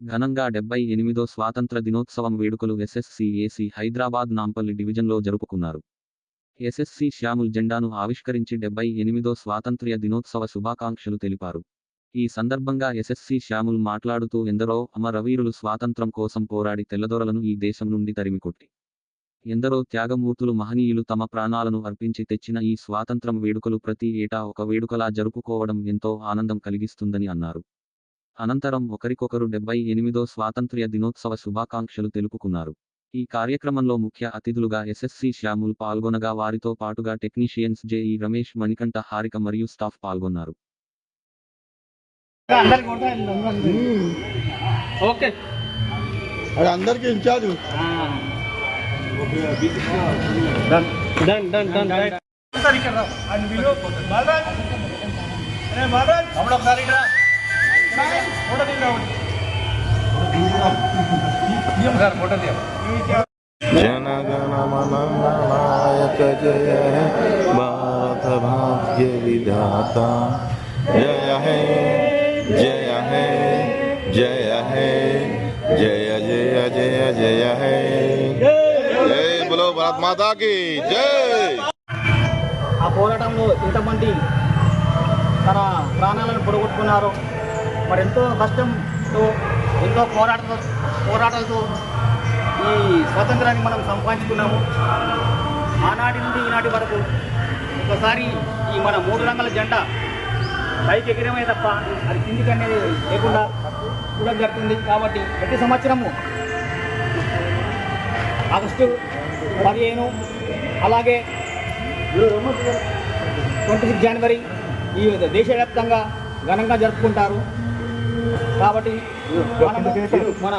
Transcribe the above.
ఘనంగా డెబ్బై ఎనిమిదో స్వాతంత్ర దినోత్సవం వేడుకలు ఎస్ఎస్సిఏసి హైదరాబాద్ నాంపల్లి డివిజన్లో జరుపుకున్నారు. ఎస్ఎస్సి శ్యాముల్ జెండాను ఆవిష్కరించి డెబ్బై ఎనిమిదో స్వాతంత్ర్య దినోత్సవ శుభాకాంక్షలు తెలిపారు. ఈ సందర్భంగా ఎస్ఎస్సి శ్యాముల్ మాట్లాడుతూ ఎందరో అమరవీరులు స్వాతంత్రం కోసం పోరాడి తెల్లదొరలను ఈ దేశం నుండి తరిమికొట్టి ఎందరో త్యాగమూర్తులు మహనీయులు తమ ప్రాణాలను అర్పించి తెచ్చిన ఈ స్వాతంత్రం వేడుకలు ప్రతి ఏటా ఒక వేడుకలా జరుపుకోవడం ఎంతో ఆనందం కలిగిస్తుందని అన్నారు. అనంతరం ఒకరికొకరు డెబ్బై ఎనిమిదో స్వాతంత్ర్య దినోత్సవ శుభాకాంక్షలు తెలుపుకున్నారు. ఈ కార్యక్రమంలో ముఖ్య అతిథులుగా ఎస్ఎస్సి శ్యాముల్ పాల్గొనగా వారితో పాటుగా టెక్నీషియన్స్ జేఈ రమేష్ మణికంఠ హారిక మరియు స్టాఫ్ పాల్గొన్నారు. ఓకే. అది అందరికి incharge. Done done done done sir ఇక్కడ రా. ఆయన వీడియో బాలరాజ్ అరే బాలరాజ్ తమ్ముడు ఒకసారి ఇక్కడ రా. ఫోటో తీయండి ఒకటి. తీయం. ఫోటో తీయం. जनगणमननायक जय है भारत भाग्य विधाता जय है जय है जय है जय जय जय जय है जय बोलो भारत माता की जय ఆ పోరాటంలో ఇంతమంది తన ప్రాణాలను పొడగొట్టుకున్నారు మరి ఎంతో కష్టంతో ఎంతో పోరాటంతో పోరాటాలతో ఈ స్వాతంత్రాన్ని మనం సంపాదించుకున్నాము. ఆనాటి నుండి ఈనాటి వరకు ఒకసారి ఈ మన మూడు రంగుల జెండా పైకి ఎగిరమే తప్ప అది కిందికి అనేది లేకుండా కూడా జరుగుతుంది. కాబట్టి ప్రతి సంవత్సరము ఆగస్టు పదిహేను అలాగే ట్వంటీ సిక్స్ జనవరి ఈ దేశవ్యాప్తంగా ఘనంగా జరుపుకుంటారు. కాబట్టి మన